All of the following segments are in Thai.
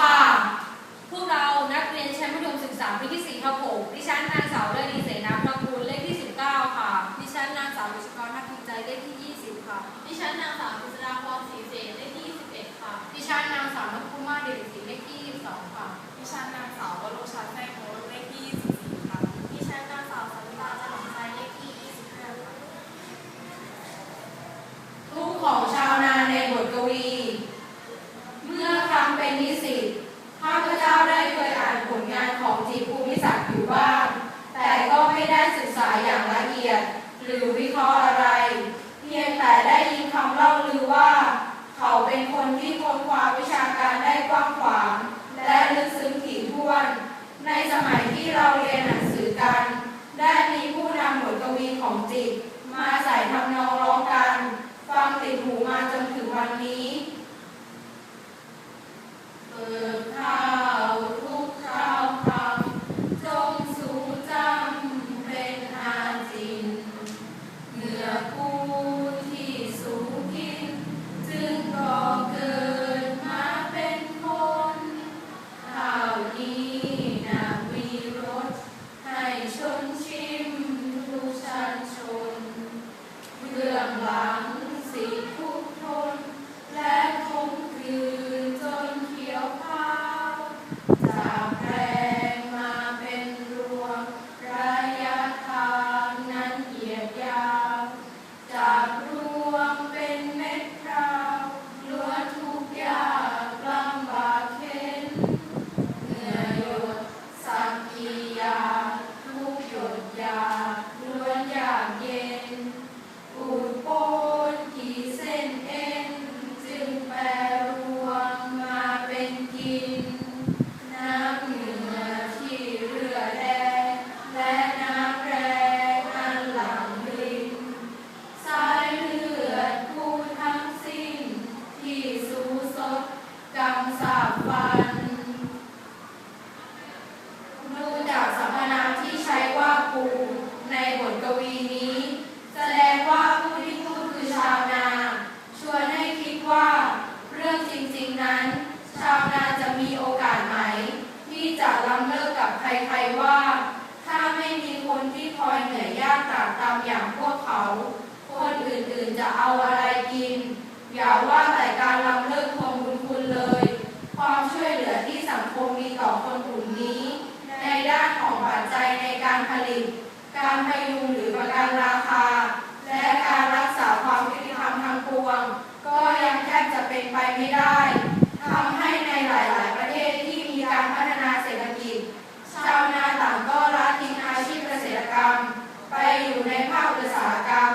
ค่ะ พวกเรานักเรียนชั้นมัธยมศึกษาปีที่4ทับผมฉันนางสาวเลิศดีเสนาพระกูลเลขที่ 19 ค่ะ ดิฉันนางสาวบุษกรทักภูมิใจเลขที่ 20 ค่ะ ดิฉันนางสาวกฤษฎาพรศรีเสนเลขที่21ค่ะ ดิฉันนางสาวนพมาศเดชศรีเลขที่ 22 ค่ะ ดิฉันนางสาววโรชาแท้โมเลขที่ 24 ค่ะ ดิฉันนางสาวสันตาจันทร์ใจเลขที่25ค่ะ ทุกข์ของชาวนาในบทกวี เมื่อครั้งเป็นนิสิตข้าพเจ้าได้เคยอ่านผลงานของจีภูมิศักดิ์อยู่บ้าง แต่ก็ไม่ได้ศึกษาอ ย่างละเอียด หรือวิเคราะห์อะไร เพียงแต่ได้ยินคำเล่าลือว่า เขาเป็นคนที่ค้นคว้าวิชาการได้กว้างขวาง และลึกซึ้งถี่ถ้วน ในสมัยที่เราเรียนหนังสือกัน ได้มีผู้นำบทกวีของจิต มาใส่ทำนองร้องกัน ฟังติดหูมาจนถึงวันนี้เปิด หลังสิทุก จะล้ำเลิกกับใครๆว่า ถ้าไม่มีคนที่คอยเหนื่อยยากตากตามอย่างพวกเขา คนอื่นๆจะเอาอะไรกิน อย่าว่าแต่การล้ำเลิกทวงบุญคุณเลย ความช่วยเหลือที่สังคมมีต่อคนกลุ่มนี้ ในด้านของปัจจัยในการผลิต การพยุงหรือประกันราคา และการรักษาความยุติธรรมทางปวง ก็ยังแทบจะเป็นไปไม่ได้ทำให้ในหลาย ๆ ประเทศที่มีการพัฒนาเศรษฐกิจ ชาวนาต่างก็ละทิ้งอาชีพเกษตรกรรม ไปอยู่ในภาคอุตสาหกรรม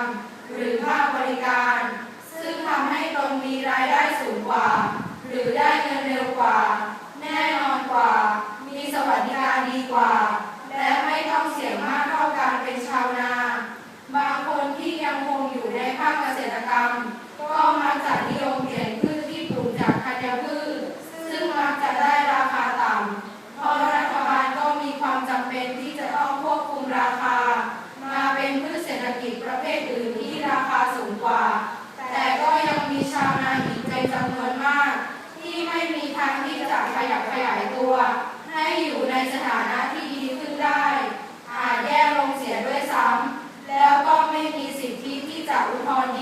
หรือภาคบริการ ซึ่งทำให้ตนมีรายได้สูงกว่า หรือได้เงินเร็วกว่า แน่นอนกว่า มีสวัสดิ กว่า และไม่ต้องเสี่ยงมากเท่าการเป็นชาวนา บางคนที่ยังคงอยู่ในภาคเกษตรกรรม ก็มักจะนิยมเปลี่ยนพืชที่ปลูกจากธัญพืช ซึ่งมักจะได้ราคาต่ำเพราะรัฐบาลก็มีความจำเป็นที่จะต้องควบคุมราคา มาเป็นพืชเศรษฐกิจประเภทอื่นที่ราคาสูงกว่า แต่ก็ยังมีชาวนาอีกเป็นจำนวนมาก ที่ไม่มีทางที่จะขยับขยายตัว ให้อยู่ในสถานะที่ดีขึ้นได้ อาจแย่ลงเสียด้วยซ้ำแล้วก็ไม่มีสิท ธิ